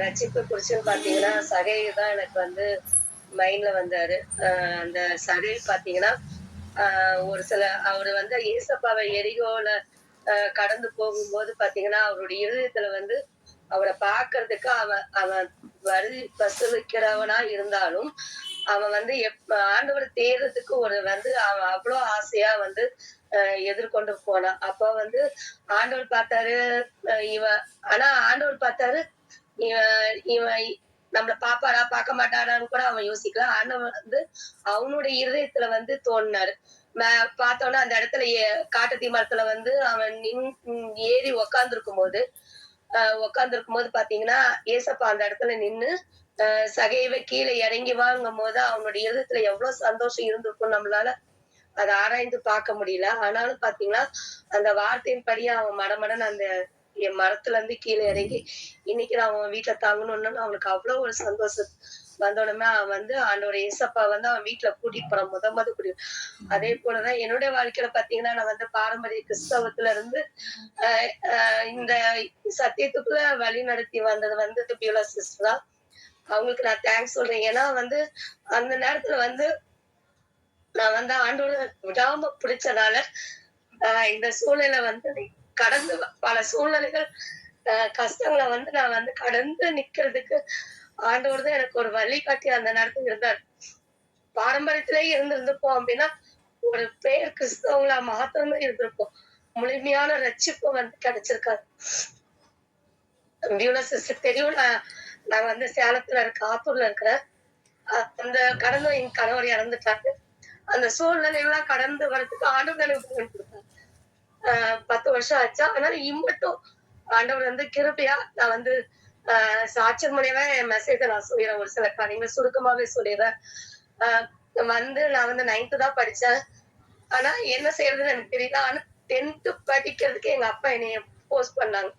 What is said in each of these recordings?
ரட்சிப்பு குறிச்சுன்னு பாத்தீங்கன்னா சகை தான் எனக்கு வந்து மைண்ட்ல வந்தாரு. அந்த சகை பாத்தீங்கன்னா ஆஹ் ஒரு சில அவர் வந்து ஏசப்பாவை எரிகோல ஆஹ் கடந்து போகும்போது பாத்தீங்கன்னா அவருடைய இருதயத்துல வந்து அவரை பாக்குறதுக்கு அவன் அவன் வருதி பசுவிக்கிறவனா இருந்தாலும் அவன் வந்து எப் ஆண்டவர் தேர்றதுக்கு ஒரு வந்து அவன் அவ்வளோ ஆசையா வந்து எதிர்கொண்டு போனா அப்ப வந்து ஆண்டவர் பார்த்தாரு இவன் ஆனா ஆண்டவர் பார்த்தாரு இவன் இவன் நம்மள பாப்பாரா பார்க்க மாட்டாரான்னு கூட அவன் யோசிக்கல. ஆண்டவன் வந்து அவனுடைய இருதயத்துல வந்து தோணினாரு. ம- பார்த்தோன்னா அந்த இடத்துல ஏ- காட்டுத்தீ மரத்துல வந்து அவன் நின் ஏறி உக்காந்துருக்கும் போது உக்காந்துருக்கும் போது பாத்தீங்கன்னா ஏசப்பா அந்த இடத்துல நின்னு ஆஹ் சகைவை கீழே இறங்கி வாங்கும் போது அவனுடைய இருதயத்துல எவ்வளவு சந்தோஷம் இருந்திருக்கும் நம்மளால அதை ஆராய்ந்து பார்க்க முடியல. ஆனாலும் பாத்தீங்கன்னா அந்த வார்த்தையின் படியே அவன் மடமடன் அந்த என் மரத்துல இருந்து கீழே இறங்கி இன்னைக்கு நான் அவன் வீட்டுல தங்கணும்னு அவனுக்கு அவ்வளவு ஒரு சந்தோஷம். வந்தோடனே அவன் வந்து அவனோட இசப்பா வந்து அவன் வீட்டுல கூட்டிட்டு போறான் முத முத கூட்டி அதே போலதான் என்னுடைய வாழ்க்கையில பாத்தீங்கன்னா நான் வந்து பாரம்பரிய கிறிஸ்தவத்துல இருந்து இந்த சத்தியத்துக்குள்ள வழி நடத்தி வந்தது வந்து பியூலா சிஸ்டர் தான். அவங்களுக்கு நான் தேங்க்ஸ் சொல்றேன். ஏன்னா வந்து அந்த நேரத்துல வந்து நான் வந்து ஆண்டோட விடாம பிடிச்சதால இந்த சூழ்நிலை வந்து கடந்து பல சூழ்நிலைகள் கஷ்டங்களை வந்து நான் வந்து கடந்து நிக்கிறதுக்கு ஆண்டோடு தான் எனக்கு ஒரு வழிகாட்டி அந்த நேரத்துல இருந்தார். பாரம்பரியத்திலேயே இருந்திருந்திருப்போம் அப்படின்னா ஒரு பேர் கிறிஸ்தவங்களா மாத்திரமே இருந்திருப்போம். முழுமையான ரட்சிப்பு வந்து கிடைச்சிருக்காது. சிஸ்டர் தெரியும் நான் நான் வந்து சேலத்துல இருக்க ஆத்தூர்ல இருக்கிறேன். அந்த கடந்த என் கணவர் இறந்துட்டாரு. அந்த சூழ்நிலையெல்லாம் கடந்து வர்றதுக்கு ஆண்டவர் எனக்கு பத்து வருஷம் ஆச்சா. அதனால இம்மட்டும் ஆண்டவர் வந்து கிருப்பையா நான் வந்து ஆஹ் சாட்சியம் மூலியமா என் மெசேஜை நான் சொல்லிடுறேன். ஒரு சில காரியங்களை சுருக்கமாவே சொல்லிடுறேன். ஆஹ் வந்து நான் வந்து நைன்த்து தான் படிச்சேன். ஆனா என்ன செய்யறதுன்னு எனக்கு தெரியல. ஆனா டென்த்து படிக்கிறதுக்கு எங்க அப்பா என்னைய போஸ்ட் பண்ணாங்க.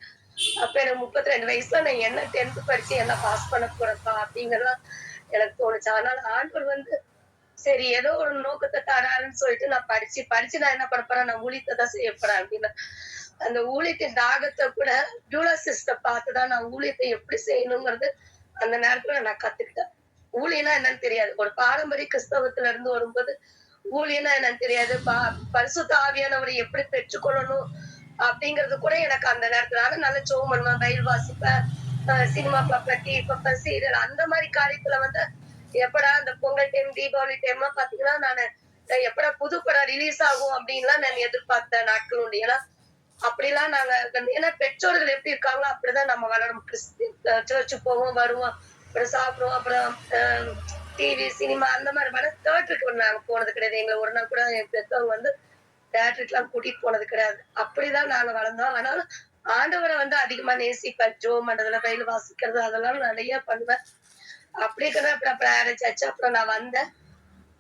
அப்ப எனக்கு முப்பத்தி ரெண்டு வயசுல நான் என்ன டென்த்து படிச்சு என்ன பாஸ் பண்ண போறப்பா அப்படிங்கறதெல்லாம் எனக்கு தோணுச்சு. ஆனால் ஆண்டவர் வந்து சரி ஏதோ ஒரு நோக்கத்தை தராருன்னு சொல்லிட்டு நான் படிச்சு படிச்சு நான் என்ன பண்ண போறேன்? நான் ஊழியத்தை தான் செய்ய போறேன் அப்படின்னு. அந்த ஊழியத்தின் தாகத்தை கூட பியூலா சிஸ்டர் பார்த்துதான் நான் ஊழியத்தை எப்படி செய்யணுங்கிறது அந்த நேரத்துல நான் கத்துக்கிட்டேன். ஊழியனா என்னன்னு தெரியாது. ஒரு பாரம்பரிய கிறிஸ்தவத்துல இருந்து வரும்போது ஊழியனா என்னன்னு தெரியாது. பா- பரிசுத்த ஆவியானவரை எப்படி பெற்றுக்கொள்ளணும் அப்படிங்கறது கூட எனக்கு அந்த நேரத்துல. ஆனா நல்ல சோம் பண்ணுவேன் வாசிப்பேன் சினிமா பார்ப்பேன் டிவி பார்ப்பேன் சீரியல் அந்த மாதிரி காரியத்துல வந்து எப்படா அந்த பொங்கல் டைம் தீபாவளி டைம் பாத்தீங்கன்னா நானு எப்படா புது படம் ரிலீஸ் ஆகும் அப்படின்லாம் நான் எதிர்பார்த்த நாட்கள் உண்டு ஏன்னா அப்படிலாம் நாங்க ஏன்னா பெற்றோர்கள் எப்படி இருக்காங்களோ அப்படிதான் நம்ம வளரும் சர்ச்சு போவோம் வருவோம் அப்புறம் சாப்பிடுவோம் அப்புறம் டிவி சினிமா அந்த மாதிரி வேணா தேட்டருக்கு நாங்க போனது கிடையாது. எங்களை ஒரு நாள் கூட என் பெற்றவங்க வந்து தேட்டருக்கு எல்லாம் கூட்டிட்டு போனது கிடையாது. அப்படிதான் நாங்க வளர்ந்தோம். ஆனாலும் ஆண்டவரை வந்து அதிகமா நேசிப்பேன். ஜோ மண்டதுல ரயில் வாசிக்கிறது அதெல்லாம் நிறைய பண்ணுவேன். அப்படி இருக்கிற அப்புறம் மேரேஜ் அப்புறம் நான் வந்தேன்.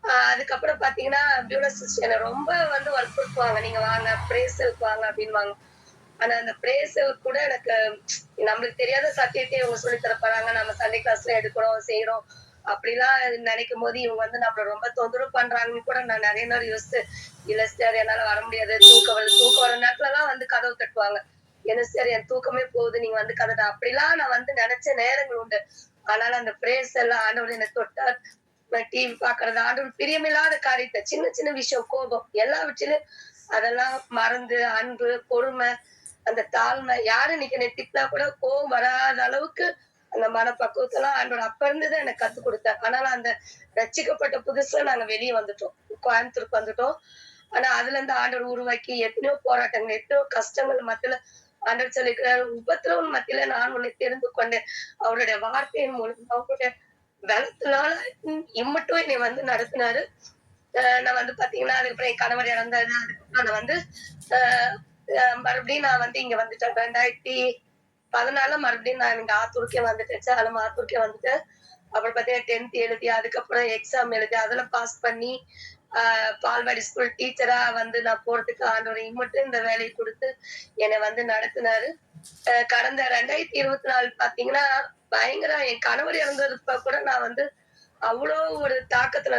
ஆஹ் அதுக்கப்புறம் பாத்தீங்கன்னா பியூலா சிஸ்டர் என்னை ரொம்ப வந்து வற்புறுத்துவாங்க நீங்க வாங்க பிரேசலுக்கு வாங்க அப்படின்வாங்க ஆனா அந்த பிரேசல் கூட எனக்கு நம்மளுக்கு தெரியாத சத்தியத்தை இவங்க சொல்லி தரப்போறாங்க நம்ம சண்டே கிளாஸ்ல எடுக்கிறோம் செய்யறோம் அப்படிலாம் நினைக்கும் போது இவங்க வந்து நம்மள ரொம்ப தொந்தரவு பண்றாங்கன்னு கூட நான் நிறைய நேரம் யோசிச்சு இல்ல சார் என்னால வர முடியாது. தூக்கம் வர தூக்கம் வர நேரத்துலலாம் வந்து கதவு தட்டுவாங்க. என்ன சார் என் தூக்கமே போகுது. நீங்க வந்து கதை அப்படிலாம் நான் வந்து நினைச்ச நேரங்கள் உண்டு. ஆனால் அந்த பிரேஸ் எல்லாம் ஆண்டவர் என்னை தொட்டார் டிவி பாக்குறது ஆண்டவர் பிரியமில்லாத காரியத்தை சின்ன சின்ன விஷயம் கோபம் எல்லாவற்றிலும் அதெல்லாம் மறந்து அன்பு பொறுமை அந்த தாழ்மை யாரு இன்னைக்கு என்னை திட்டினா கூட கோபம் வராத அளவுக்கு அந்த மனப்பக்குவத்தெல்லாம் ஆண்டவர் அப்ப இருந்துதான் எனக்கு கத்து கொடுத்தார். ஆனாலும் அந்த ரச்சிக்கப்பட்ட புதுசுல நாங்க வெளியே வந்துட்டோம். கோயம்புத்தூருக்கு வந்துட்டோம். ஆனா அதுல இருந்து ஆண்டவர் உருவாக்கி எத்தனையோ போராட்டங்கள் எத்தனையோ கஷ்டங்கள் மத்தியில ஆண்டவர் சொல்லிக்கிறார் உபத்திரவம் மத்தியில நான் உன்னை தெரிந்து கொண்டேன். அவருடைய வார்த்தையின் மூலம் அவருடைய பலத்தினால இம்மட்டும் என்னை வந்து நடத்தினாரு. நான் வந்து பாத்தீங்கன்னா அதுக்கப்புறம் என் கணவர் இறந்தாரு. அதுக்கப்புறம் நான் வந்து அஹ் மறுபடியும் நான் வந்து இங்க வந்துட்டேன். ரெண்டாயிரத்தி பதினால மறுபடியும் நான் இங்க ஆத்தூருக்கே வந்துட்டேன். சேலம் ஆத்தூருக்கே வந்துட்டேன். அப்புறம் பாத்தீங்கன்னா டென்த் எழுதி அதுக்கப்புறம் எக்ஸாம் எழுதி அதுல பாஸ் பண்ணி பால்வாடி ஸ்கூல் டீச்சரா வந்து நான் போறதுக்கு ஆண்டவர் மட்டும் இந்த வேலையை கொடுத்து என்னை வந்து நடத்தினாரு. ஆஹ் கடந்த ரெண்டாயிரத்தி இருபத்தி நாலு பாத்தீங்கன்னா பயங்கர என் கணவர் இறந்ததுப்ப கூட நான் வந்து அவ்வளோ ஒரு தாக்கத்துல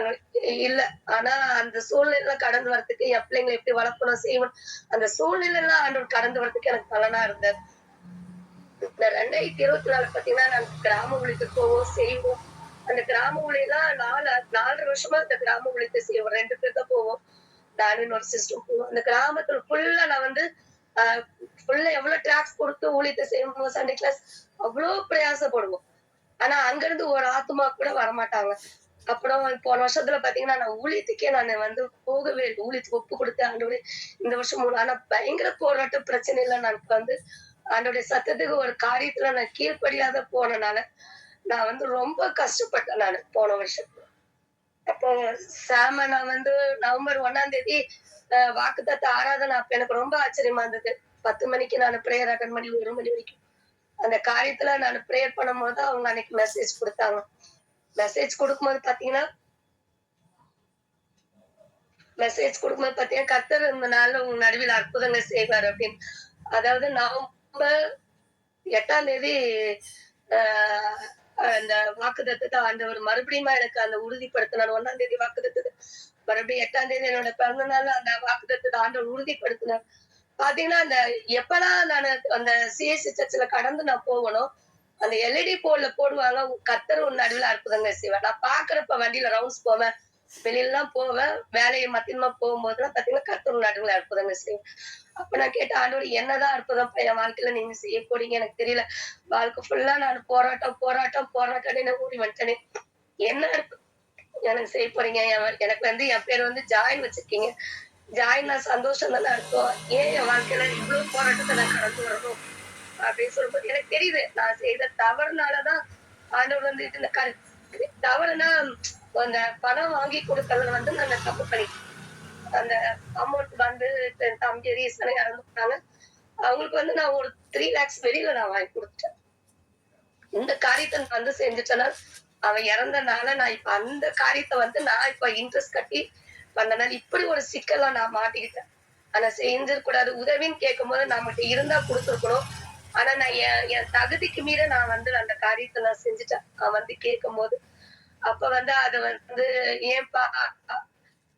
இல்ல. ஆனா அந்த சூழ்நிலை கடந்து வரத்துக்கு என் பிள்ளைங்களை எப்படி வளர்க்கணும் செய்யணும் அந்த சூழ்நிலை எல்லாம் ஆண்டவர் கடந்து வரதுக்கு எனக்கு பலனா இருந்தார் இந்த ரெண்டாயிரத்தி இருபத்தி நாலு பாத்தீங்கன்னா நாங்க கிராம போவோம் செய்வோம். அந்த கிராம ஊழியெல்லாம் நாலு நாலரை வருஷமா இந்த கிராம ஊழியத்தை செய்வோம் ரெண்டு பேர் தான் போவோம். நானும் ஒரு சிஸ்டம் போவோம். அந்த கிராமத்துல ஃபுல்லா நான் வந்து ஃபுல்லா எவ்வளவு டிராக்ஸ் கொடுத்து ஊழியத்தை செய்வோம் சண்டே கிளாஸ் அவ்வளவு பிரயாசப்படுவோம். ஆனா அங்க இருந்து ஒரு ஆத்மா கூட வரமாட்டாங்க. அப்புறம் போன வருஷத்துல பாத்தீங்கன்னா நான் ஊழியத்துக்கே நான் வந்து போகவே இல்லை. ஊழியத்துக்கு ஒப்பு கொடுத்து ஆண்டோட இந்த வருஷம் மூணு ஆனா பயங்கர போராட்ட பிரச்சனையில நான் வந்து ஆண்டோடைய சத்தத்துக்கு ஒரு காரியத்துல நான் கீழ்ப்படியாத போனனால நான் வந்து ரொம்ப கஷ்டப்பட்டேன் நான் போன வருஷம் அப்போ சாம நான் வந்து நவம்பர் ஒன்னாம் தேதி வாக்குத்தத்த ஆராதனை அப்ப எனக்கு ரொம்ப ஆச்சரியமா இருந்தது. பத்து மணிக்கு நான் ப்ரேயர் அட்டன் பண்ணி ஒரு மணி வரைக்கும். அந்த காரியத்துல நான் ப்ரேயர் பண்ணும்போது அவங்க அன்னைக்கு மெசேஜ் கொடுத்தாங்க. மெசேஜ் கொடுக்கும்போது பாத்தீங்கன்னா மெசேஜ் கொடுக்கும்போது பாத்தீங்கன்னா கத்தர் இந்த நாள்ல உங்க நடுவில் அற்புதங்கள் செய்வார் அப்படின்னு. அதாவது நவம்பர் எட்டாம் தேதி ஆஹ் அந்த ஒரு ஆண்டவர் மறுபடியும் எனக்கு அந்த உறுதிப்படுத்தினார். ஒன்னாம் தேதி வாக்குத்தத்தை மறுபடியும் எட்டாம் தேதி என்னோட பிறந்த நாள் அந்த வாக்குதத்தை ஆண்டவர் உறுதிப்படுத்தினார். பாத்தீங்கன்னா அந்த எப்பெல்லாம் நான் அந்த சிஎஸ்சி சர்ச்சில் கடந்து நான் போகணும் அந்த எல்இடி போர்ட்ல போடுவாங்க கத்தர் ஒரு நடுவில் அற்புதங்கள் செய்வேன் நான் பாக்குறப்ப வண்டியில ரவுண்ட்ஸ் போவேன். வெளியிலாம் போவேன். வேலையை மத்தியமா போகும்போதுலாம் பாத்தீங்கன்னா கத்தூர் நடுவில் அற்புதங்கள் செய்வேன். அப்ப நான் கேட்ட ஆண்டவர் என்னதான் அற்புதம் என் வாழ்க்கையில நீங்க செய்ய போறீங்க எனக்கு தெரியல. வாழ்க்கை ஃபுல்லா நான் போராட்டம் போராட்டம் போராட்டம் ஓடி வந்துட்டேனே. என்ன எனக்கு செய்ய போறீங்க? எனக்கு வந்து என் பேர் வந்து ஜாயின் வச்சிருக்கீங்க. ஜாயின்னா சந்தோஷம் தானே அர்த்தம். ஏன் என் வாழ்க்கையில இவ்வளவு போராட்டத்தை நான் கடந்து வரணும்? அப்படின்னு சொல்லும்போது எனக்கு தெரியுது நான் செய்த தவறுனாலதான் ஆண்டவர் வந்து இந்த கரு தவறுனா அந்த பணம் வாங்கி கொடுக்கறதுல வந்து நான் தப்பு பண்ணிட்டேன் அந்த அமௌண்ட் வந்து தம்பி ரீசனை இறந்து போனாங்க அவங்களுக்கு வந்து நான் ஒரு த்ரீ லேக்ஸ் வெளியில நான் வாங்கி கொடுத்துட்டேன். இந்த காரியத்தை நான் வந்து செஞ்சுட்டேன்னா அவன் இறந்தனால நான் இப்ப அந்த காரியத்தை வந்து நான் இப்ப இன்ட்ரெஸ்ட் கட்டி வந்தனால இப்படி ஒரு சிக்கலா நான் மாட்டிக்கிட்டேன். ஆனா செஞ்சிருக்கூடாது உதவின்னு கேட்கும் போது நம்மகிட்ட இருந்தா கொடுத்துருக்கணும். ஆனா நான் என் என் தகுதிக்கு மீற நான் வந்து அந்த காரியத்தை நான் செஞ்சுட்டேன். அவன் வந்து கேட்கும் போது அப்ப வந்து அத வந்து ஏன்பா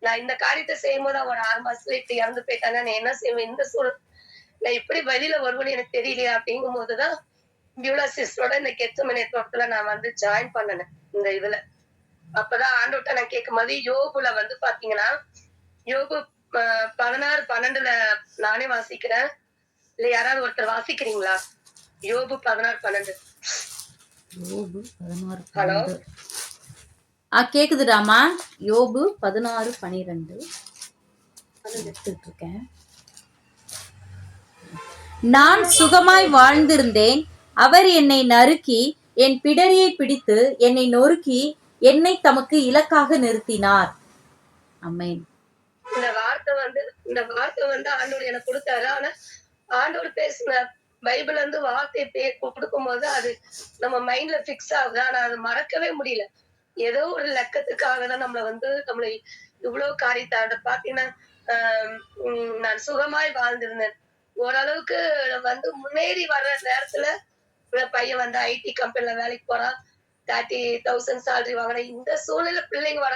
நான் இந்த காரியத்தை செய்யும் போது ஒரு ஆறு மாசத்துல இப்ப இறந்து போயிட்டாங்க நான் என்ன செய்வேன்? இந்த சூழ் நான் எப்படி வெளியில வருவேன்னு எனக்கு தெரியலையா அப்படிங்கும் போதுதான் பியூலா சிஸ்டரோட இந்த கெத்துமனை தோட்டத்துல நான் வந்து ஜாயின் பண்ணினேன் இந்த இதுல. அப்பதான் ஆண்டோட்ட நான் கேட்கும் போது யோகுல வந்து பாத்தீங்கன்னா யோகு பதினாறு பன்னெண்டுல நானே வாசிக்கிறேன். இல்ல யாராவது ஒருத்தர் வாசிக்கிறீங்களா? யோபு பதினாறு பன்னெண்டு. ஹலோ? ஆ கேக்குதுடாமா? யோபு பதினாறு பனிரெண்டு. எடுத்துட்டு இருக்கேன் நான் சுகமாய் வாழ்ந்திருந்தேன். அவர் என்னை நறுக்கி என் பிடரியை பிடித்து என்னை நொறுக்கி என்னை தமக்கு இலக்காக நிறுத்தினார். அம்மேன். இந்த வார்த்தை வந்து இந்த வார்த்தை வந்து ஆண்டவர் எனக்கு கொடுத்தாரு. ஆனா ஆண்டவர் பேசின பைபிள் வந்து வார்த்தை கொடுக்கும் போது அது நம்ம மைண்ட்ல பிக்ஸ் ஆகுது. ஆனா அது மறக்கவே முடியல. ஏதோ ஒரு லக்கத்துக்காக தான் நம்மள வந்து நம்மளை இவ்வளவு காரியத்தை அதை பாத்தீங்கன்னா ஆஹ் நான் சுகமாய் வாழ்ந்திருந்தேன். ஓரளவுக்கு வந்து முன்னேறி வர்ற நேரத்துல பையன் வந்து ஐடி கம்பெனில வேலைக்கு போறான். தேர்ட்டி தௌசண்ட் சேலரி வாங்கின இந்த சூழ்நிலை பிள்ளைங்க வர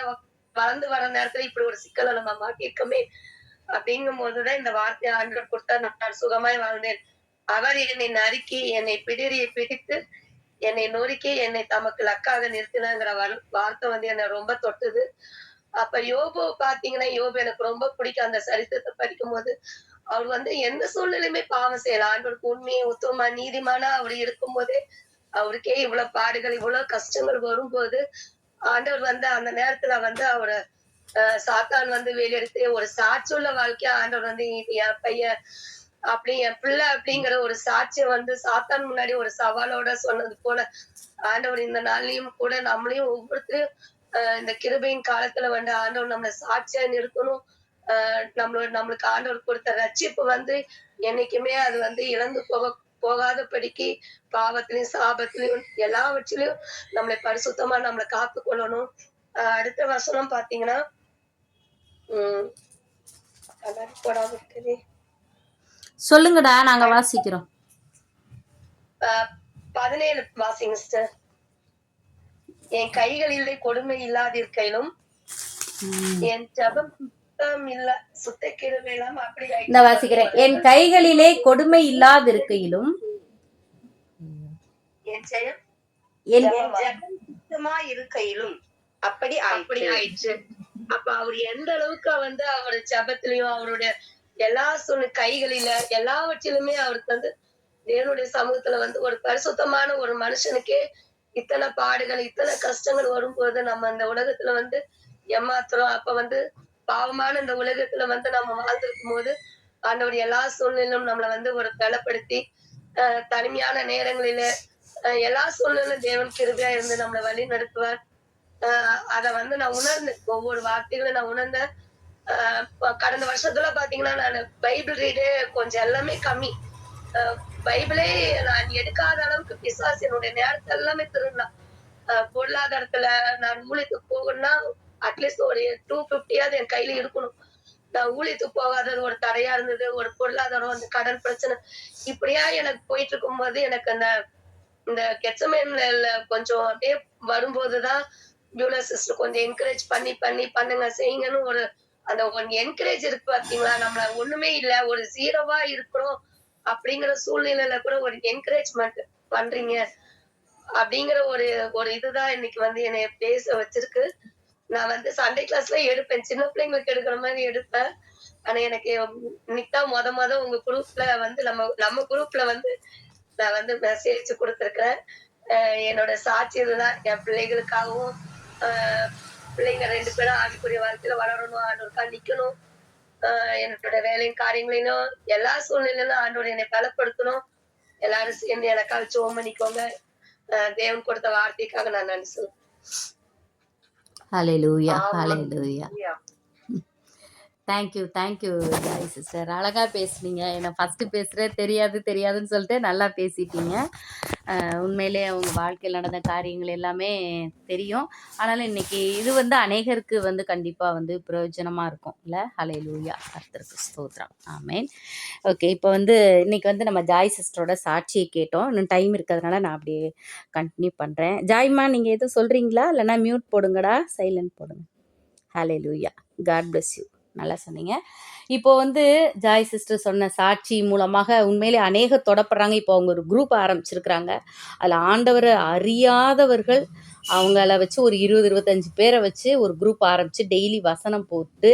வளர்ந்து வர நேரத்துல இப்படி ஒரு சிக்கலை நம்ம மாட்டிருக்கோமே அப்படிங்கும் போதுதான் இந்த வார்த்தையை ஆண்டு கொடுத்தா நான் சுகமாய் வாழ்ந்தேன். அவர் என்னை நறுக்கி என்னை பிடிரியை பிடித்து என்னை நொறுக்கி என்னை தமக்கு லக்காக நிறுத்தினாங்கிற வார்த்தை வந்து என்னை ரொம்ப தொட்டுது. அப்ப யோபு பாத்தீங்கன்னா யோபு எனக்கு ரொம்ப பிடிக்கும். அந்த சரித்திரத்தை படிக்கும் போது அவர் வந்து எந்த சூழ்நிலையுமே பாவம் செய்யல. ஆண்டவருக்கு உண்மையை உத்தமா நீதிமானா அவர் இருக்கும் போதே அவருக்கே இவ்வளவு பாடுகள் இவ்வளவு கஷ்டங்கள் வரும்போது ஆண்டவர் வந்து அந்த நேரத்துல வந்து அவர சாத்தான் வந்து வெளியெடுத்து ஒரு சாட்சியுள்ள வாழ்க்கையா ஆண்டவர் வந்து இது என் பையன் அப்படி என் பிள்ளை அப்படிங்கிற ஒரு சாட்சியை வந்து சாத்தான் முன்னாடி ஒரு சவாலோட சொன்னது போல ஆண்டவர் இந்த நாள்லயும் கூட நம்மளையும் ஒவ்வொருத்தரையும் இந்த கிருபையின் காலத்துல வந்து ஆண்டவர் நம்மளை சாட்சியா நிறுத்தணும். நம்மளோட நம்மளுக்கு ஆண்டவர் கொடுத்த ரட்சிப்பு வந்து என்னைக்குமே அது வந்து இழந்து போக போகாதபடிக்கு பாவத்திலையும் சாபத்திலையும் எல்லாவற்றிலையும் நம்மளை பரிசுத்தமா நம்மளை காத்து கொள்ளணும். அடுத்த வசனம் பாத்தீங்கன்னா உம் போடாம இருக்குது சொல்லுங்கடா நாங்க வாசிக்கிறோம். ஆஹ் பதினேழு வாசிங்க சிஸ்டர் என் கைகளிலே கொடுமை இல்லாதிருக்கையிலும். என் ஜபம் இந்த வாசிக்கிறேன். என் கைகளிலே கொடுமை இல்லாதிருக்கையிலும் என் ஜெயம் என் என் ஜெபம் சுத்தமா இருக்கையிலும் அப்படி அப்படி ஆயிற்று ஆயிடுச்சு அப்ப அவர் எந்த அளவுக்கு வந்து அவர் ஜெபத்திலையும் அவருடைய எல்லா சொன்ன கைகளில எல்லாவற்றிலுமே அவருக்கு வந்து தேவனுடைய சமூகத்துல வந்து ஒரு பரிசுத்தமான ஒரு மனுஷனுக்கே இத்தனை பாடுகள் இத்தனை கஷ்டங்கள் வரும்போது நம்ம இந்த உலகத்துல வந்து ஏமாத்துறோம். அப்ப வந்து பாவமான இந்த உலகத்துல வந்து நம்ம வாழ்ந்திருக்கும் போது ஆண்டவர் எல்லா சூழ்நிலையிலும் நம்மளை வந்து ஒரு பலப்படுத்தி ஆஹ் தனிமையான நேரங்களில எல்லா சூழ்நிலையிலும் தேவன் கிருபியா இருந்து நம்மளை வழி நடத்துவார் ஆஹ் அதை வந்து நான் உணர்ந்தேன் ஒவ்வொரு வார்த்தைகளும் நான் உணர்ந்தேன். கடந்த வருஷத்துல பாத்தீங்கன்னா நான் பைபிள் ரீடே கொஞ்சம் எல்லாமே கம்மி. பைபிளே நான் எடுக்காத அளவுக்கு பிசாஸ் என்னுடைய நேரத்தை எல்லாமே திருடலாம் பொருளாதாரத்துல நான் ஊழியத்துக்கு போகணும்னா அட்லீஸ்ட் ஒரு டூ பிப்டியாவது என் கையில இருக்கணும். நான் ஊழியத்துக்கு போகாதது ஒரு தடையா இருந்தது ஒரு பொருளாதாரம் அந்த கடன் பிரச்சனை. இப்படியா எனக்கு போயிட்டு இருக்கும்போது எனக்கு அந்த இந்த கெச்சமேன்ல கொஞ்சம் அப்படியே வரும்போதுதான் பியூலா சிஸ்டர் கொஞ்சம் என்கரேஜ் பண்ணி பண்ணி பண்ணுங்க செய்யுங்கன்னு ஒரு அந்த ஒன் என்கரேஜ் இருக்கு பாத்தீங்களா? நம்மள ஒண்ணுமே இல்ல ஒரு ஜீரோவா இருக்கிறோம் அப்படிங்கிற சூழ்நிலையில கூட ஒரு என்கரேஜ்மெண்ட் பண்றீங்க. அப்படிங்கிற ஒரு ஒரு இதுதான் இன்னைக்கு வந்து என்னைய பேச வச்சிருக்கு. நான் வந்து சண்டே கிளாஸ்ல எடுப்பேன். சின்ன பிள்ளைங்களுக்கு எடுக்கிற மாதிரி எடுப்பேன். ஆனா எனக்கு இன்னைக்கு தான் முத முத உங்க குரூப்ல வந்து நம்ம நம்ம குரூப்ல வந்து நான் வந்து மெசேஜ் கொடுத்துருக்கிறேன். என்னோட சாட்சி இதுதான். என் பிள்ளைகளுக்காகவும் ஆஹ் பிள்ளைங்க ரெண்டு பேரும் ஆவிக்குரிய வாழ்க்கையில வளரணும் ஆண்டோருக்கா நிக்கணும். என்னோட வேலையும் காரியங்களையும் எல்லா சூழ்நிலையிலும் ஆண்டோர் என்னை பலப்படுத்தணும். எல்லாரும் சேர்ந்து எனக்காக ஜோம் பண்ணிக்கோங்க தேவன் கொடுத்த வார்த்தைக்காக நான் ஹalleluya ஆமாம். ஹalleluya. Thank you thank you Joy sister அழகாக பேசுனீங்க. என்னை ஃபஸ்ட்டு பேசுகிறேன் தெரியாது தெரியாதுன்னு சொல்லிட்டு நல்லா பேசிட்டீங்க. உண்மையிலே அவங்க வாழ்க்கையில் நடந்த காரியங்கள் எல்லாமே தெரியும். ஆனாலும் இன்னைக்கு இது வந்து அநேகருக்கு வந்து கண்டிப்பாக வந்து பிரயோஜனமாக இருக்கும். இல்லை? ஹலை லூயா கர்த்தருக்கு ஸ்தோத்ரம் ஆமேன் ஓகே இப்போ வந்து இன்னைக்கு வந்து நம்ம ஜாய் சிஸ்டரோட சாட்சியை கேட்டோம். இன்னும் டைம் இருக்கிறதுனால நான் அப்படியே கண்டினியூ பண்ணுறேன் ஜாய்மா நீங்கள் எதுவும் சொல்கிறீங்களா இல்லைனா மியூட் போடுங்கடா. சைலண்ட் போடுங்க. ஹலே லூயா காட் பிளஸ் யூ நல்லா சொன்னீங்க. இப்போ வந்து ஜாய் சிஸ்டர் சொன்ன சாட்சி மூலமாக உண்மையிலே அநேக தொடப்படுறாங்க. இப்போ அவங்க ஒரு குரூப் ஆரம்பிச்சிருக்கிறாங்க. அதில் ஆண்டவரை அறியாதவர்கள் அவங்கள வச்சு ஒரு இருபது இருபத்தஞ்சு பேரை வச்சு ஒரு குரூப் ஆரம்பித்து டெய்லி வசனம் போட்டு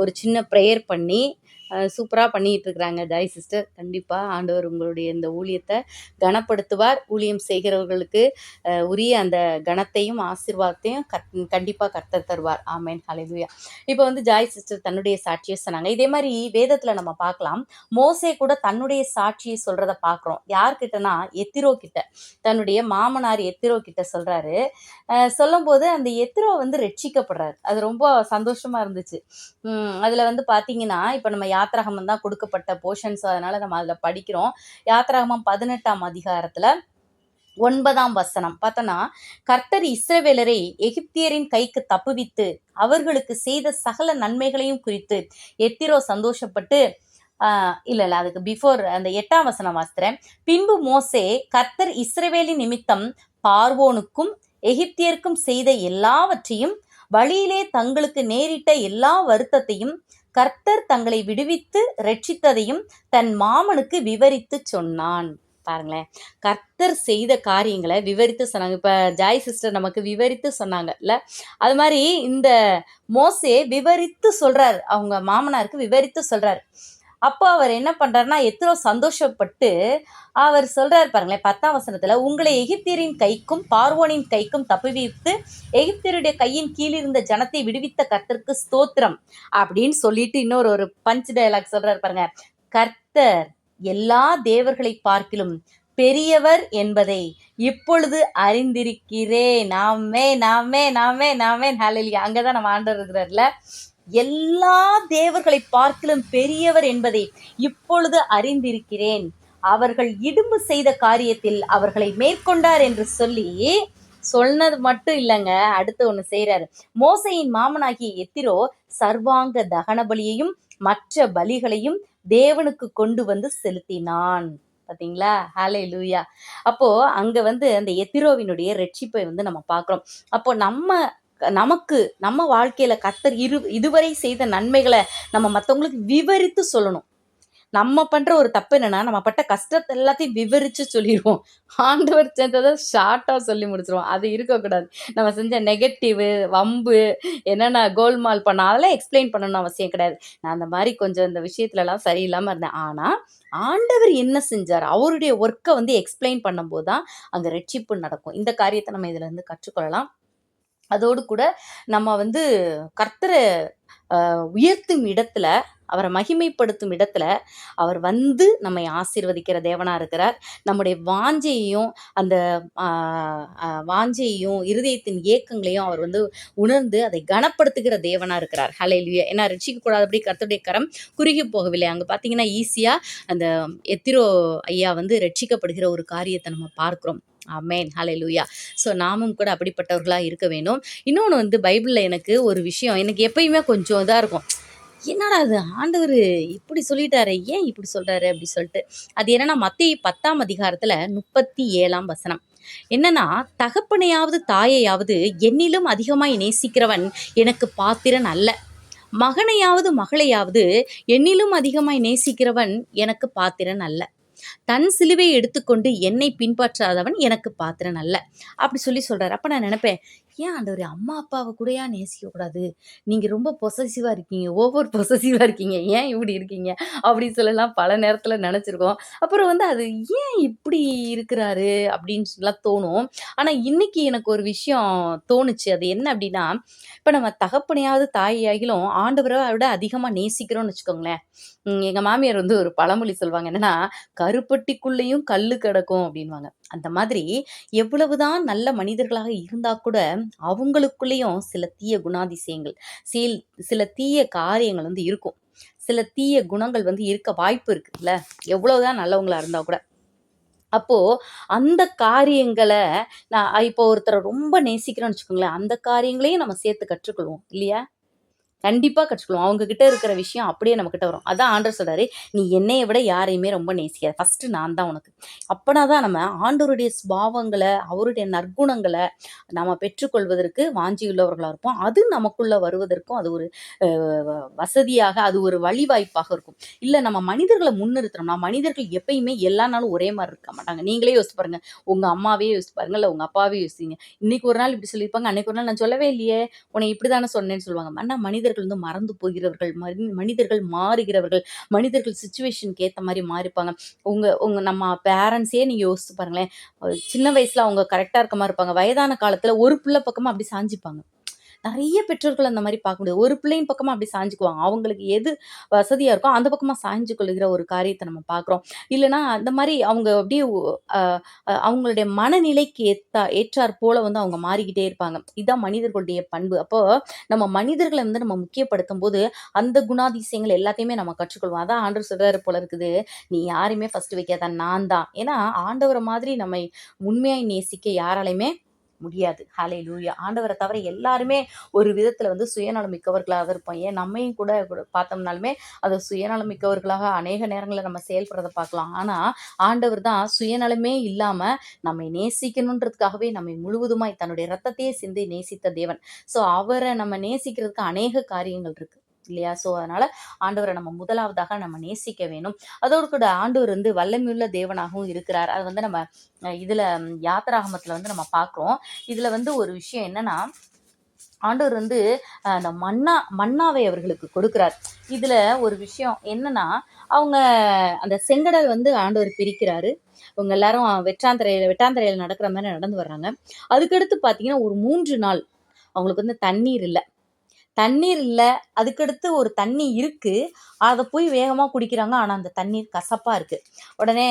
ஒரு சின்ன ப்ரேயர் பண்ணி சூப்பராக பண்ணிகிட்டு இருக்கிறாங்க ஜாய் சிஸ்டர் கண்டிப்பாக ஆண்டவர் உங்களுடைய இந்த ஊழியத்தை கனப்படுத்துவார். ஊழியம் செய்கிறவர்களுக்கு உரிய அந்த கனத்தையும் ஆசீர்வாதத்தையும் கத் கண்டிப்பாக கர்த்தர் தருவார். ஆமேன். ஹalleluya. இப்போ வந்து ஜாய் சிஸ்டர் தன்னுடைய சாட்சியை சொன்னாங்க. இதே மாதிரி வேதத்தில் நம்ம பார்க்கலாம். மோசே கூட தன்னுடைய சாட்சியை சொல்கிறத பார்க்குறோம். யார்கிட்டனா எத்திரோ கிட்ட. தன்னுடைய மாமனார் எத்திரோ கிட்ட சொல்கிறாரு சொல்லும்போது அந்த எத்திரோ வந்து ரட்சிக்கப்படுறாரு. அது ரொம்ப சந்தோஷமாக இருந்துச்சு. அதில் வந்து பார்த்தீங்கன்னா இப்போ நம்ம யாத்ராகமம் தான் கொடுக்கப்பட்ட போர்ஷன்ஸ் அதனால் நம்ம அதில் படிக்கிறோம். யாத்ராகமம் பதினெட்டாம் அதிகாரத்தில் ஒன்பதாம் வசனம். பார்த்தோன்னா கர்த்தர் இஸ்ரவேலரை எகிப்தியரின் கைக்கு தப்புவித்து அவர்களுக்கு செய்த சகல நன்மைகளையும் குறித்து எத்திரோ சந்தோஷப்பட்டு ஆஹ் இல்ல இல்ல அதுக்கு பிஃபோர் அந்த எட்டாம் வசனம் வாசிக்கிறேன். பின்பு மோசே கர்த்தர் இஸ்ரவேலின் நிமித்தம் பார்வோனுக்கும் எகிப்தியருக்கும் செய்த எல்லாவற்றையும் வழியிலே தங்களுக்கு நேரிட்ட எல்லா வருத்தத்தையும் கர்த்தர் தங்களை விடுவித்து ரட்சித்ததையும் தன் மாமனுக்கு விவரித்து சொன்னான். பாருங்களேன். கர்த்தர் செய்த காரியங்களை விவரித்து சொன்னாங்க. இப்போ ஜாய் சிஸ்டர் நமக்கு விவரித்து சொன்னாங்கல்ல. அது மாதிரி இந்த மோசே விவரித்து சொல்றாரு. அவங்க மாமனாருக்கு விவரித்து சொல்றாரு. அப்போ அவர் என்ன பண்றாருன்னா எத்தனோ சந்தோஷப்பட்டு அவர் சொல்றாரு பாருங்களேன் பத்தாம் வசனத்துல உங்களை எகிப்தியரின் கைக்கும் பார்வோனின் கைக்கும் தப்புவித்து எகிப்தியருடைய கையின் கீழ் இருந்த ஜனத்தை விடுவித்த கர்த்தருக்கு ஸ்தோத்திரம். அப்படின்னு சொல்லிட்டு இன்னொரு ஒரு பஞ்ச் டயலாக் சொல்றாரு பாருங்க. கர்த்தர் எல்லா தேவர்களை பார்க்கிலும் பெரியவர் என்பதை இப்பொழுது அறிந்திருக்கிறேன். நாமே நாமே நாமே நாமே. ஹalleluya. அங்கதான் நம்ம ஆண்டவர் இருக்கிறார்ல. எல்லா தேவர்களை பார்க்கிலும் பெரியவர் என்பதை இப்பொழுது அறிந்திருக்கிறேன். அவர்கள் இடும்பு செய்த காரியத்தில் அவர்களை மேற்கொண்டார் என்று சொல்லி சொன்னது மட்டும் இல்லைங்க அடுத்து ஒன்று செய்கிறாரு மோசையின் மாமனாகிய எத்திரோ சர்வாங்க தகன பலியையும் மற்ற பலிகளையும் தேவனுக்கு கொண்டு வந்து செலுத்தினான். பார்த்தீங்களா ஹாலே லூயா அப்போ அங்க வந்து அந்த எத்திரோவினுடைய ரட்சிப்பை வந்து நம்ம பார்க்குறோம். அப்போ நம்ம நமக்கு நம்ம வாழ்க்கையில கத்தர் இரு இதுவரை செய்த நன்மைகளை நம்ம மற்றவங்களுக்கு விவரித்து சொல்லணும். நம்ம பண்ற ஒரு தப்பு என்னன்னா நம்ம பட்ட கஷ்டத்தை எல்லாத்தையும் விவரிச்சு சொல்லிடுவோம் ஆண்டவர் செஞ்சதை ஷார்ட்டாக சொல்லி முடிச்சிருவோம். அது இருக்கக்கூடாது. நம்ம செஞ்ச நெகட்டிவ் வம்பு என்னென்ன கோல்மால் பண்ண அதெல்லாம் எக்ஸ்பிளைன் பண்ணணும்னு அவசியம் கிடையாது. நான் அந்த மாதிரி கொஞ்சம் இந்த விஷயத்துலலாம் சரியில்லாமல் இருந்தேன். ஆனால் ஆண்டவர் என்ன செஞ்சார்? அவருடைய ஒர்க்கை வந்து எக்ஸ்பிளைன் பண்ணும்போது தான் அங்கே ரட்சிப்பு நடக்கும். இந்த காரியத்தை நம்ம இதுல இருந்து கற்றுக்கொள்ளலாம். அதோடு கூட நம்ம வந்து கர்த்தரை உயர்த்தும் இடத்துல அவரை மகிமைப்படுத்தும் இடத்துல அவர் வந்து நம்மை ஆசீர்வதிக்கிற தேவனாக இருக்கிறார். நம்முடைய வாஞ்சையையும் அந்த வாஞ்சையையும் இருதயத்தின் ஏக்கங்களையும் அவர் வந்து உணர்ந்து அதை கனப்படுத்துகிற தேவனாக இருக்கிறார். ஹலையிலுயா ஏன்னா ரட்சிக்க கூடாதபடி கர்த்தருடைய கரம் குறுகி போகவில்லை. அங்கே பார்த்தீங்கன்னா ஈஸியாக அந்த எத்திரோ ஐயா வந்து ரட்சிக்கப்படுகிற ஒரு காரியத்தை நம்ம பார்க்குறோம். அமேன் ஹalleluya. ஸோ நாமும் கூட அப்படிப்பட்டவர்களாக இருக்க வேண்டும். இன்னொன்று வந்து பைபிளில் எனக்கு ஒரு விஷயம் எனக்கு எப்பயுமே கொஞ்சம் இதாக இருக்கும். என்னடா அது ஆண்டவர் இப்படி சொல்லிட்டாரு ஏன் இப்படி சொல்கிறாரு அப்படி சொல்லிட்டு. அது என்னன்னா மத்திய பத்தாம் அதிகாரத்தில் முப்பத்தி ஏழாம் வசனம். என்னன்னா தகப்பனையாவது தாயையாவது என்னிலும் அதிகமாய் நேசிக்கிறவன் எனக்கு பாத்திரன் அல்ல. மகனையாவது மகளையாவது என்னிலும் அதிகமாய் நேசிக்கிறவன் எனக்கு பாத்திரன் அல்ல. தன் சிலுவை எடுத்துக்கொண்டு என்னை பின்பற்றாதவன் எனக்கு பாத்திரன் அல்ல. அப்படி சொல்லி சொல்றாரு. அப்போ நான் நினைப்பேன் ஏன் ஆண்டவர் அம்மா அப்பாவை கூடயா நேசிக்கக்கூடாது நீங்கள் நீங்க ரொம்ப பொசசிவா இருக்கீங்க ஓவர் பொசசிவாக இருக்கீங்க ஏன் இப்படி இருக்கீங்க? அப்படி சொல்லலாம் பல நேரத்துல நினச்சிருக்கோம். அப்புறம் வந்து அது ஏன் இப்படி இருக்கிறாரு? அப்படின்னு சொல்லலாம் தோணும். ஆனா இன்னைக்கு எனக்கு ஒரு விஷயம் தோணுச்சு. அது என்ன அப்படின்னா இப்போ நம்ம தகப்பனையாவது தாயாகிலும் ஆண்டவரை விட அதிகமா நேசிக்கிறோம்னு வச்சுக்கோங்களேன். எங்கள் எங்க மாமியார் வந்து ஒரு பழமொழி சொல்லுவாங்க. என்னன்னா கருப்பட்டிக்குள்ளேயும் கல்லு கிடக்கும் அப்படின்வாங்க அந்த மாதிரி எவ்வளவுதான் நல்ல மனிதர்களாக இருந்தா கூட அவங்களுக்குள்ளேயும் சில தீய குணாதிசயங்கள் சில சில தீய காரியங்கள் வந்து இருக்கும். சில தீய குணங்கள் வந்து இருக்க வாய்ப்பு இருக்குல்ல எவ்வளவுதான் நல்லவங்களா இருந்தா கூட. அப்போ அந்த காரியங்களை நான் இப்போ ஒருத்தரை ரொம்ப நேசிக்கிறோன்னு வச்சுக்கோங்களேன் அந்த காரியங்களையும் நம்ம சேர்த்து கற்றுக்கொள்வோம் இல்லையா? கண்டிப்பாக கற்றுக்கணும் அவங்க கிட்ட இருக்கிற விஷயம் அப்படியே நம்ம கிட்ட வரும். அதான் ஆண்டர் சொல்றாரு நீ என்னையை விட யாரையுமே ரொம்ப நேசிக்காது. ஃபர்ஸ்ட் நான் தான் உனக்கு. அப்படின்னா தான் நம்ம ஆண்டவருடைய சுபாவங்களை அவருடைய நற்குணங்களை நம்ம பெற்றுக்கொள்வதற்கு வாஞ்சியுள்ளவர்களாக இருப்போம். அது நமக்குள்ள வருவதற்கும் அது ஒரு வசதியாக அது ஒரு வழிவாய்ப்பாக இருக்கும். இல்லை நம்ம மனிதர்களை முன்னிறுத்துறோம்னா மனிதர்கள் எப்பயுமே எல்லா நாளும் ஒரே மாதிரி இருக்க மாட்டாங்க. நீங்களே யோசிச்சு பாருங்க. உங்க அம்மாவே யோசிச்சு பாருங்க. இல்லை உங்க அப்பாவே யோசிங்க இன்னைக்கு ஒரு நாள் இப்படி சொல்லியிருப்பாங்க. அன்னைக்கு ஒரு நாள் நான் சொல்லவே இல்லையே. உன்னை இப்படி தானே சொன்னேன்னு சொல்லுவாங்க. ஆனால் மனிதர்கள் வந்து மறந்து போகிறவர்கள் மனி- மனிதர்கள் மாறுகிறவர்கள் மனிதர்கள் சுச்சுவேஷனுக்கு ஏற்ற மாதிரி மாறிப்பாங்க. உங்க உங்க நம்ம பேரண்ட்ஸே நீங்க யோசிச்சு பாருங்களேன். சின்ன வயசுல அவங்க கரெக்டா இருக்க மாதிரி இருப்பாங்க. வயதான காலத்துல ஒரு பிள்ளை பக்கமா அப்படி சாஞ்சிப்பாங்க. நிறைய பெற்றோர்கள் அந்த மாதிரி பார்க்க முடியாது. ஒரு பிள்ளையின் பக்கமாக அப்படி சாஞ்சுக்குவாங்க. அவங்களுக்கு எது வசதியாக இருக்கோ அந்த பக்கமாக சாய்ஞ்சு கொள்கிற ஒரு காரியத்தை நம்ம பார்க்குறோம். இல்லைன்னா அந்த மாதிரி அவங்க அப்படியே அவங்களுடைய மனநிலைக்கு ஏற்றா ஏற்றாற் போல வந்து அவங்க மாறிக்கிட்டே இருப்பாங்க. இதுதான் மனிதர்களுடைய பண்பு. அப்போ நம்ம மனிதர்களை வந்து நம்ம முக்கியப்படுத்தும் போது அந்த குணாதிசயங்கள் எல்லாத்தையுமே நம்ம கற்றுக்கொள்வோம். அதான் ஆண்டவர் சொல்றாரு போல இருக்குது. நீ யாரையுமே ஃபர்ஸ்ட் வைக்காத நான் தான் ஏன்னா ஆண்டவரை மாதிரி நம்மை உண்மையாய் நேசிக்க யாராலையுமே முடியாது. ஹாலே லூயா ஆண்டவரை தவிர எல்லாருமே ஒரு விதத்தில் வந்து சுயநலம் மிக்கவர்களாக இருப்போம். ஏன்? நம்மையும் கூட கூட பார்த்தோம்னாலுமே அது சுயநலம் மிக்கவர்களாக அநேக நேரங்களில் நம்ம செயல்படுறத பார்க்கலாம். ஆனால் ஆண்டவர் தான் சுயநலமே இல்லாமல் நம்மை நேசிக்கணுன்றதுக்காகவே நம்மை முழுவதுமாய் தன்னுடைய ரத்தத்தையே சிந்தி நேசித்த தேவன். ஸோ அவரை நம்ம நேசிக்கிறதுக்கு அநேக காரியங்கள் இருக்குது இல்லையா? ஸோ அதனால ஆண்டவரை நம்ம முதலாவதாக நம்ம நேசிக்க வேணும். அதோடு கூட ஆண்டவர் வந்து வல்லமையுள்ள தேவனாகவும் இருக்கிறார். அது வந்து நம்ம இதில் இதுல யாத்திராகமத்துல வந்து நம்ம பார்க்குறோம். இதுல வந்து ஒரு விஷயம் என்னன்னா ஆண்டவர் வந்து அந்த மன்னா மன்னாவை அவர்களுக்கு கொடுக்கிறார். இதுல ஒரு விஷயம் என்னன்னா அவங்க அந்த செங்கடல் வந்து ஆண்டவர் பிரிக்கிறாரு. இவங்க எல்லாரும் வெற்றாந்தரையில் வெட்டாந்தரையில நடக்கிற மாதிரி நடந்து வர்றாங்க. அதுக்கடுத்து பார்த்தீங்கன்னா ஒரு மூன்று நாள் அவங்களுக்கு வந்து தண்ணீர் இல்லை. தண்ணீர் இல்லை அதுக்கடுத்து ஒரு தண்ணி இருக்கு. அதை போய் வேகமாக குடிக்கிறாங்க. ஆனால் அந்த தண்ணீர் கசப்பாக இருக்கு. உடனே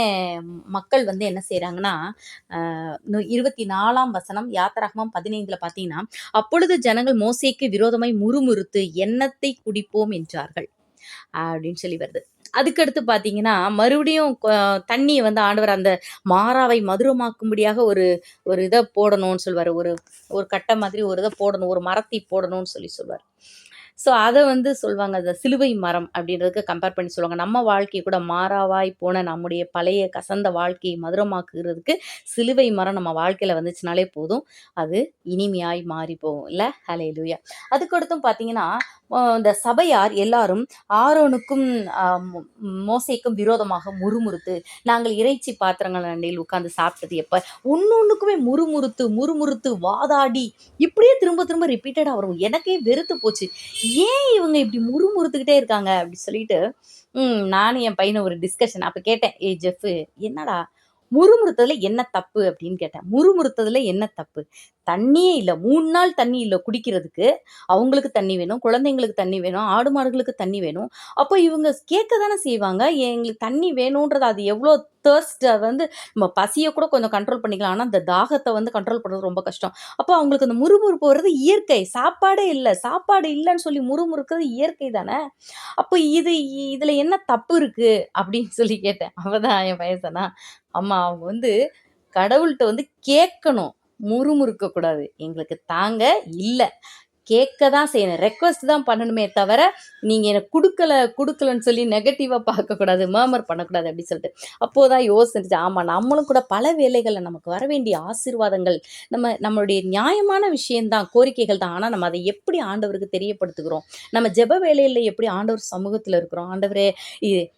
மக்கள் வந்து என்ன செய்கிறாங்கன்னா இருபத்தி நாலாம் வசனம் யாத்திராகமம் பதினைந்தில் பார்த்தீங்கன்னா அப்பொழுது ஜனங்கள் மோசைக்கு விரோதமாய் முறுமுறுத்து எண்ணத்தை குடிப்போம்? என்றார்கள். அப்படின்னு சொல்லி வருது. அதுக்கடுத்து பார்த்தீங்கன்னா மறுபடியும் தண்ணியை வந்து ஆண்டவர் அந்த மாறாவை மதுரமாக்கும்படியாக ஒரு ஒரு இதை போடணும்னு சொல்வார். ஒரு ஒரு கட்டை மாதிரி ஒரு இதை போடணும். ஒரு மரத்தை போடணும்னு சொல்லி சொல்வார். ஸோ அதை வந்து சொல்லுவாங்க அந்த சிலுவை மரம் அப்படின்றதுக்கு கம்பேர் பண்ணி சொல்லுவாங்க. நம்ம வாழ்க்கை கூட மாறாவாய் போன நம்முடைய பழைய கசந்த வாழ்க்கையை மதுரமாக்குறதுக்கு சிலுவை மரம் நம்ம வாழ்க்கையில் வந்துச்சுனாலே போதும். அது இனிமையாய் மாறி போகும். இல்லை? ஹலே லூயா அதுக்கடுத்தும் பார்த்தீங்கன்னா இந்த சபையார் எல்லாரும் ஆரோனுக்கும் மோசைக்கும் விரோதமாக முறுமுறுத்து நாங்கள் இறைச்சி பாத்திரங்கள் அண்டையில் உட்கார்ந்து சாப்பிட்டது எப்போ? ஒன்னொன்னுக்குமே முறுமுறுத்து முறுமுறுத்து வாதாடி இப்படியே திரும்ப திரும்ப ரிப்பீட்டடாக வரும். எனக்கே வெறுத்து போச்சு. ஏன் இவங்க இப்படி முறுமுறுத்துக்கிட்டே இருக்காங்க அப்படி சொல்லிட்டு ம் நானும் என் பையனை ஒரு டிஸ்கஷன் அப்போ கேட்டேன் ஏ ஜெஃப் என்னடா? முறுமுறுத்ததில் என்ன தப்பு? அப்படின்னு கேட்டேன். முறுமுறுத்ததில் என்ன தப்பு? தண்ணியே இல்லை. மூணு நாள் தண்ணி இல்லை குடிக்கிறதுக்கு. அவங்களுக்கு தண்ணி வேணும் குழந்தைங்களுக்கு தண்ணி வேணும் ஆடு மாடுகளுக்கு தண்ணி வேணும். அப்போ இவங்க கேட்க தானே செய்வாங்க எங்களுக்கு தண்ணி வேணுன்றது அது எவ்வளோ தேர்ஸ்ட் வந்து நம்ம பசியை கூட கொஞ்சம் கண்ட்ரோல் பண்ணிக்கலாம். ஆனால் அந்த தாகத்தை வந்து கண்ட்ரோல் பண்ணுறது ரொம்ப கஷ்டம். அப்போ அவங்களுக்கு அந்த முறுமுறுப்பு வர்றது இயற்கை. சாப்பாடே இல்லை. சாப்பாடு இல்லைன்னு சொல்லி முறுமுறுக்கிறது இயற்கை தானே? அப்போ இது இதில் என்ன தப்பு இருக்குது அப்படின்னு சொல்லி கேட்டேன். அவள் தான் என் வயசனா அம்மா அவங்க வந்து கடவுள்கிட்ட வந்து கேட்கணும். முறுமுறுக்கக்கூடாது. எங்களுக்கு தாங்க இல்லை. கேட்க தான் செய்யணும். ரெக்வஸ்ட் தான் பண்ணணுமே தவிர நீங்கள் எனக்கு கொடுக்கல கொடுக்கலன்னு சொல்லி நெகட்டிவாக பார்க்கக்கூடாது மர்மர் பண்ணக்கூடாது அப்படின்னு சொல்லிட்டு. அப்போது தான் யோசிச்சு ஆமாம் நம்மளும் கூட பல வேலைகளில் நமக்கு வர வேண்டிய ஆசீர்வாதங்கள் நம்ம நம்மளுடைய நியாயமான விஷயந்தான் கோரிக்கைகள் தான். ஆனால் நம்ம அதை எப்படி ஆண்டவருக்கு தெரியப்படுத்துகிறோம்? நம்ம ஜெப வேலையில் எப்படி ஆண்டவர் சமூகத்தில் இருக்கிறோம்? ஆண்டவரே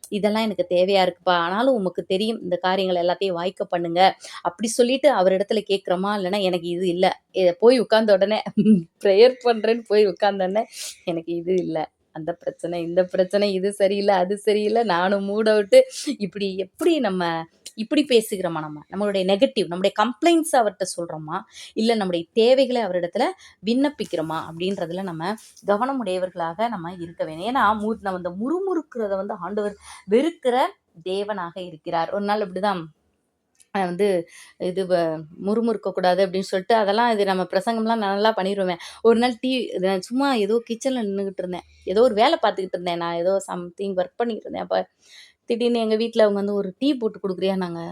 இதெல்லாம் எனக்கு தேவையாக இருக்குப்பா. ஆனாலும் உமக்கு தெரியும். இந்த காரியங்கள் எல்லாத்தையும் வாய்க்க பண்ணுங்க. அப்படி சொல்லிட்டு அவரிடத்துல கேட்குறோமா இல்லைன்னா எனக்கு இது இல்லை. போய் உட்கார்ந்த உடனே ப்ரேயர் பண்ணுறேன்னு போய் உட்கார்ந்தோடனே எனக்கு இது இல்லை. அந்த பிரச்சனை இந்த பிரச்சனை இது சரியில்லை அது சரியில்லை. நானும் மூட விட்டு இப்படி எப்படி நம்ம இப்படி பேசுகிறோமா நம்ம? நம்மளுடைய நெகட்டிவ் நம்முடைய கம்ப்ளைண்ட்ஸ் அவர்கிட்ட சொல்கிறோமா இல்லை நம்முடைய தேவைகளை அவரிடத்துல விண்ணப்பிக்கிறோமா? அப்படின்றதுல நம்ம கவனமுடையவர்களாக நம்ம இருக்க வேணும் ஏன்னா மு நம்ம இந்த முறுமுறுக்கிறத வந்து ஆண்டவர் வெறுக்கிற தேவனாக இருக்கிறார். ஒரு நாள் இப்படிதான் வந்து இது வ- முறுமுறுக்கக்கூடாது அப்படின்னு சொல்லிட்டு அதெல்லாம் இது நம்ம பிரசங்கம்லாம் நல்லா பண்ணிடுவேன் ஒரு நாள் டீ நான் சும்மா ஏதோ கிச்சனில் நின்றுக்கிட்டு இருந்தேன். ஏதோ ஒரு வேலை பார்த்துக்கிட்டு இருந்தேன். நான் ஏதோ சம்திங் ஒர்க் பண்ணிக்கிட்டு இருந்தேன். அப்போ திடீர்னு எங்கள் வீட்டில் அவங்க வந்து ஒரு டீ போட்டு கொடுக்குறியா நாங்கள்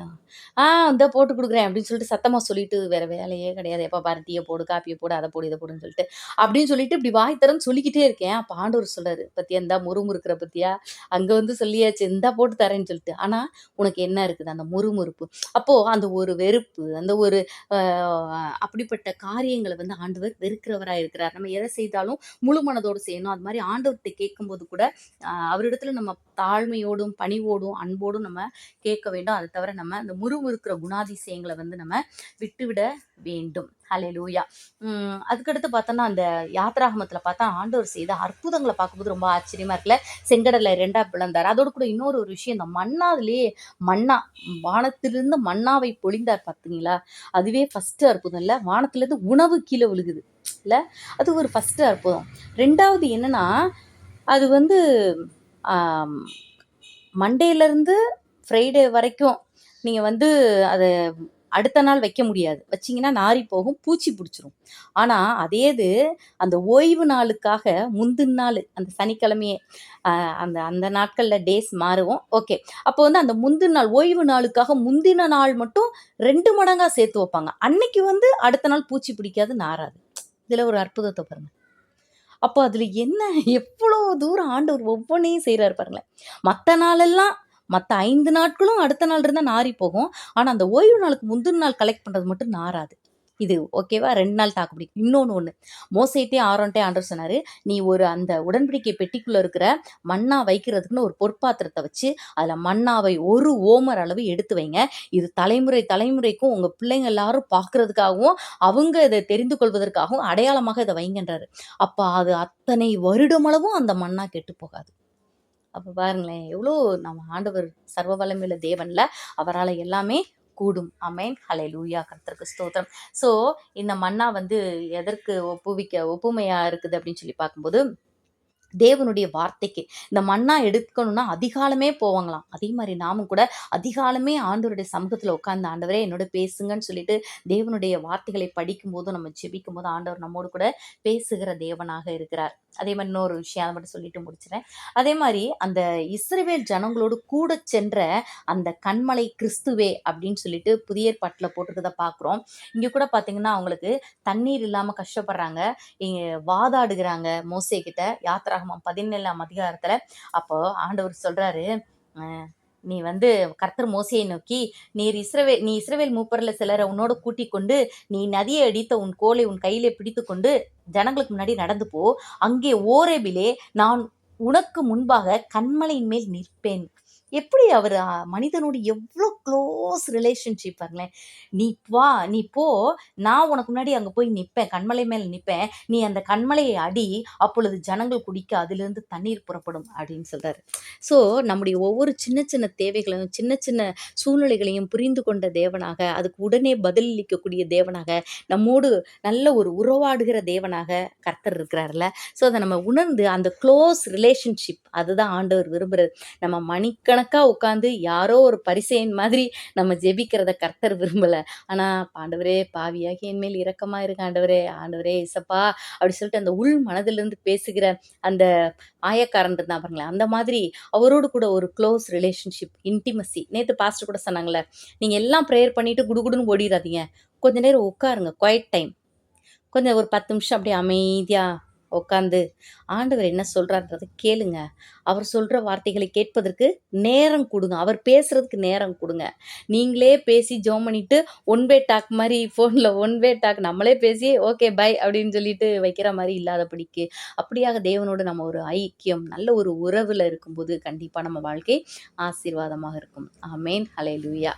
ஆ இந்த போட்டு கொடுக்குறேன் அப்படின்னு சொல்லிட்டு சத்தமாக சொல்லிட்டு வேறு வேலையே கிடையாது. எப்போ பாரு டீயை போடு காப்பியை போடு அதை போடு இதை போடுன்னு சொல்லிட்டு அப்படின்னு சொல்லிட்டு இப்படி வாய் தரன்னு சொல்லிக்கிட்டே இருக்கேன். அப்போ ஆண்டவர் சொல்றாரு பத்தியா இந்தா முறுமுறுக்கிற பத்தியா? அங்கே வந்து சொல்லியாச்சு இந்தா போட்டு தரேன்னு சொல்லிட்டு. ஆனால் உனக்கு என்ன இருக்குது? அந்த முறுமுறுப்பு. அப்போது அந்த ஒரு வெறுப்பு அந்த ஒரு அப்படிப்பட்ட காரியங்களை வந்து ஆண்டவர் வெறுக்கிறவராக இருக்கிறார். நம்ம எதை செய்தாலும் முழு மனதோடு செய்யணும். அது மாதிரி ஆண்டவர்கிட்ட கேட்கும்போது கூட அவரிடத்துல நம்ம தாழ்மையோடும் பணி பணிவோடும் அன்போடும் நம்ம கேட்க வேண்டும். அதை தவிர நம்ம அந்த முறுமுறுக்கிற குணாதிசயங்களை வந்து நம்ம விட்டுவிட வேண்டும். ஹலே லூயா அதுக்கடுத்து பார்த்தோன்னா அந்த யாத்ராகமத்தில் பார்த்தா ஆண்டவர் செய்த அற்புதங்களை பார்க்கும்போது ரொம்ப ஆச்சரியமாக இருக்குல்ல? செங்கடலை ரெண்டாக பிளந்தார். அதோடு கூட இன்னொரு ஒரு விஷயம் இந்த மண்ணாதுலேயே மண்ணா வானத்திலிருந்து மண்ணாவை பொழிந்தார் பார்த்தீங்களா? அதுவே ஃபஸ்ட்டு அற்புதம் இல்லை வானத்திலேருந்து உணவு கீழே விழுகுது இல்லை? அது ஒரு ஃபஸ்ட்டு அற்புதம். ரெண்டாவது என்னன்னா அது வந்து மண்டேலேருந்து ஃப்ரைடே வரைக்கும் நீங்கள் வந்து அதை அடுத்த நாள் வைக்க முடியாது. வச்சிங்கன்னா நாறி போகும் பூச்சி பிடிச்சிரும். ஆனால் அதே இது அந்த ஓய்வு நாளுக்காக முந்தின நாள் அந்த சனிக்கிழமையே அந்த அந்த நாட்களில் டேஸ் மாறுவோம். ஓகே அப்போ வந்து அந்த முந்தின நாள் ஓய்வு நாளுக்காக முந்தின நாள் மட்டும் ரெண்டு மடங்காக சேர்த்து வைப்பாங்க. அன்னைக்கு வந்து அடுத்த நாள் பூச்சி பிடிக்காது நாராது இதில் ஒரு அற்புதத்தை பாருங்கள் அப்போ அதில் என்ன? எவ்வளோ தூரம் ஆண்டவர் ஒவ்வொன்றையும் செய்கிறாரு பாருங்களேன். மற்ற நாளெல்லாம் மற்ற ஐந்து நாட்களும் அடுத்த நாள் இருந்தால் நாறி போகும். ஆனால் அந்த ஓய்வு நாளுக்கு முந்தின நாள் கலெக்ட் பண்ணுறது மட்டும் நாராது இது ஓகேவா ரெண்டு நாள் தாக்கு பிடிக்கும். இன்னொன்று ஒன்று மோசைட்டே ஆரோன்ட்டே ஆண்டர் சொன்னார் நீ ஒரு அந்த உடன்படிக்கை பெட்டிக்குள்ளே இருக்கிற மண்ணா வைக்கிறதுக்குன்னு ஒரு பொற்பாத்திரத்தை வச்சு அதில் மண்ணாவை ஒரு ஓமர் அளவு எடுத்து வைங்க. இது தலைமுறை தலைமுறைக்கும் உங்கள் பிள்ளைங்க எல்லாரும் பார்க்கறதுக்காகவும் அவங்க இதை தெரிந்து கொள்வதற்காகவும் அடையாளமாக இதை வைங்கன்றாரு. அப்போ அது அத்தனை வருடமளவும் அந்த மண்ணா கெட்டு போகாது. அப்போ பாருங்களேன் எவ்வளோ நம்ம ஆண்டவர் சர்வ வளமையில தேவனில் அவரால் எல்லாமே கூடும். அமேன் ஹலே லூயா கர்த்தருக்கு ஸ்தோத்திரம். ஸோ இந்த மண்ணா வந்து எதற்கு ஒப்புவிக்க ஒப்புமையாக இருக்குது அப்படின்னு சொல்லி பார்க்கும்போது தேவனுடைய வார்த்தைக்கு. இந்த மண்ணா எடுக்கணும்னா அதிகாலமே போவாங்களாம். அதே மாதிரி நாமும் கூட அதிகாலமே ஆண்டவருடைய சமூகத்தில் உட்கார்ந்து ஆண்டவரே என்னோட பேசுங்கன்னு சொல்லிட்டு தேவனுடைய வார்த்தைகளை படிக்கும் போதும் நம்ம ஜெபிக்கும் போது ஆண்டவர் நம்மோடு கூட பேசுகிற தேவனாக இருக்கிறார். அதே மாதிரி இன்னொரு விஷயம் அதை மட்டும் சொல்லிட்டு முடிச்சிடறேன். அதே மாதிரி அந்த இஸ்ரேவேல் ஜனங்களோடு கூட சென்ற அந்த கண்மலை கிறிஸ்துவே அப்படின்னு சொல்லிட்டு புதிய ஏற்பாட்டில் போட்டிருக்கதை பார்க்குறோம். இங்கே கூட பார்த்தீங்கன்னா அவங்களுக்கு தண்ணீர் இல்லாமல் கஷ்டப்படுறாங்க. இங்கே வாதாடுகிறாங்க மோசே கிட்ட யாத்திராகமம் பதினேழாம் அதிகாரத்தில். அப்போ ஆண்டவர் சொல்கிறாரு நீ வந்து கர்த்தர் மோசையை நோக்கி நீர் இஸ்ரவேல் நீ இஸ்ரவேல் மூப்பரில் சிலரை உன்னோட கூட்டிக் கொண்டு நீ நதியை அடித்த உன் கோலை உன் கையிலே பிடித்து கொண்டு ஜனங்களுக்கு முன்னாடி நடந்து போ. அங்கே ஓரேபிலே நான் உனக்கு முன்பாக கண்மலையின் மேல் நிற்பேன். எப்படி அவர் மனிதனோடு எவ்வளோ க்ளோஸ் ரிலேஷன்ஷிப் பாருங்களேன். நீ வா நீ போ நான் உனக்கு முன்னாடி அங்கே போய் நிற்பேன் கண்மலை மேலே நிற்பேன் நீ அந்த கண்மலையை அடி அப்பொழுது ஜனங்கள் குடிக்க அதுலேருந்து தண்ணீர் புறப்படும் அப்படின்னு சொல்கிறாரு ஸோ நம்முடைய ஒவ்வொரு சின்ன சின்ன தேவைகளையும் சின்ன சின்ன சூழ்நிலைகளையும் புரிந்து கொண்ட தேவனாக அதுக்கு உடனே பதிலளிக்கக்கூடிய தேவனாக நம்மோடு நல்ல ஒரு உறவாடுகிற தேவனாக கர்த்தர் இருக்கிறார்ல ஸோ அதை நம்ம உணர்ந்து அந்த க்ளோஸ் ரிலேஷன்ஷிப் அதுதான் ஆண்டவர் விரும்புகிறது நம்ம மணிக்க மணிக்கணக்காக உட்காந்து யாரோ ஒரு பரிசையன் மாதிரி நம்ம ஜெபிக்கிறத கர்த்தர் விரும்பலை. ஆனால் பாண்டவரே பாவியாகி என்மேல் இரக்கமாக இருக்க ஆண்டவரே ஆண்டவரே இசப்பா அப்படி சொல்லிட்டு அந்த உள் மனதிலிருந்து பேசுகிற அந்த ஆயக்காரன் இருந்தா பாருங்களேன். அந்த மாதிரி அவரோடு கூட ஒரு க்ளோஸ் ரிலேஷன்ஷிப் இன்டிமசி நேற்று பாஸ்டர் கூட சொன்னாங்களே நீங்கள் எல்லாம் ப்ரேயர் பண்ணிட்டு குடுகுடுன்னு ஓடிடாதீங்க கொஞ்ச நேரம் உட்காருங்க குவைட் டைம் கொஞ்சம் ஒரு பத்து நிமிஷம் அப்படியே அமைதியாக உட்காந்து ஆண்டவர் என்ன சொல்கிறான்றதை கேளுங்க. அவர் சொல்கிற வார்த்தைகளை கேட்பதற்கு நேரம் கொடுங்க. அவர் பேசுகிறதுக்கு நேரம் கொடுங்க. நீங்களே பேசி ஜோம் பண்ணிட்டு ஒன் வே டாக் மாதிரி ஃபோனில் ஒன் வே டாக் நம்மளே பேசி ஓகே பை அப்படின்னு சொல்லிட்டு வைக்கிற மாதிரி இல்லாதபடிக்கு அப்படியாக தேவனோடு நம்ம ஒரு ஐக்கியம் நல்ல ஒரு உறவில் இருக்கும்போது கண்டிப்பாக நம்ம வாழ்க்கை ஆசீர்வாதமாக இருக்கும். ஆமேன். ஹலே லூயா